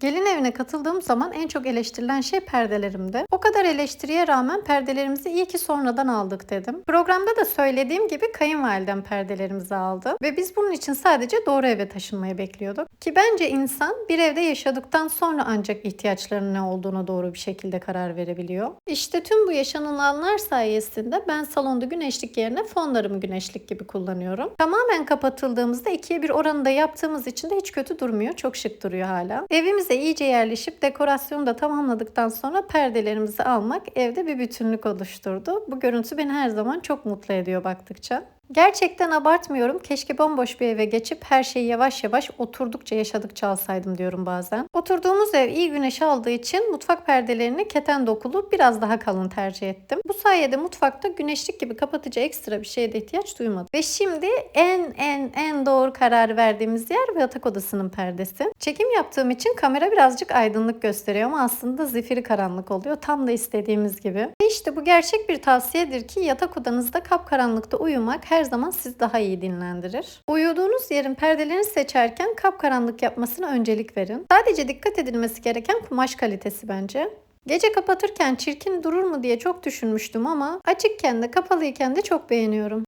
Gelin evine katıldığım zaman en çok eleştirilen şey perdelerimdi. O kadar eleştiriye rağmen perdelerimizi iyi ki sonradan aldık dedim. Programda da söylediğim gibi kayınvalidem perdelerimizi aldı ve biz bunun için sadece doğru eve taşınmayı bekliyorduk. Ki bence insan bir evde yaşadıktan sonra ancak ihtiyaçlarının ne olduğuna doğru bir şekilde karar verebiliyor. İşte tüm bu yaşanılanlar sayesinde ben salonda güneşlik yerine fonlarımı güneşlik gibi kullanıyorum. Tamamen kapatıldığımızda ikiye bir oranında yaptığımız için de hiç kötü durmuyor. Çok şık duruyor hala. Evimize iyice yerleşip dekorasyonu da tamamladıktan sonra perdelerimizi almak evde bir bütünlük oluşturdu. Bu görüntü beni her zaman çok mutlu ediyor baktıkça. Gerçekten abartmıyorum. Keşke bomboş bir eve geçip her şeyi yavaş yavaş oturdukça yaşadıkça alsaydım diyorum bazen. Oturduğumuz ev iyi güneş aldığı için mutfak perdelerini keten dokulu biraz daha kalın tercih ettim. Bu sayede mutfakta güneşlik gibi kapatıcı ekstra bir şeye de ihtiyaç duymadım. Ve şimdi en en en doğru kararı verdiğimiz yer ve yatak odasının perdesi. Çekim yaptığım için kamera birazcık aydınlık gösteriyor ama aslında zifiri karanlık oluyor. Tam da istediğimiz gibi. Ve işte bu gerçek bir tavsiyedir ki yatak odanızda kapkaranlıkta uyumak her zaman sizi daha iyi dinlendirir. Uyuduğunuz yerin perdelerini seçerken kapkaranlık yapmasına öncelik verin. Sadece dikkat edilmesi gereken kumaş kalitesi bence. Gece kapatırken çirkin durur mu diye çok düşünmüştüm ama açıkken de kapalıyken de çok beğeniyorum.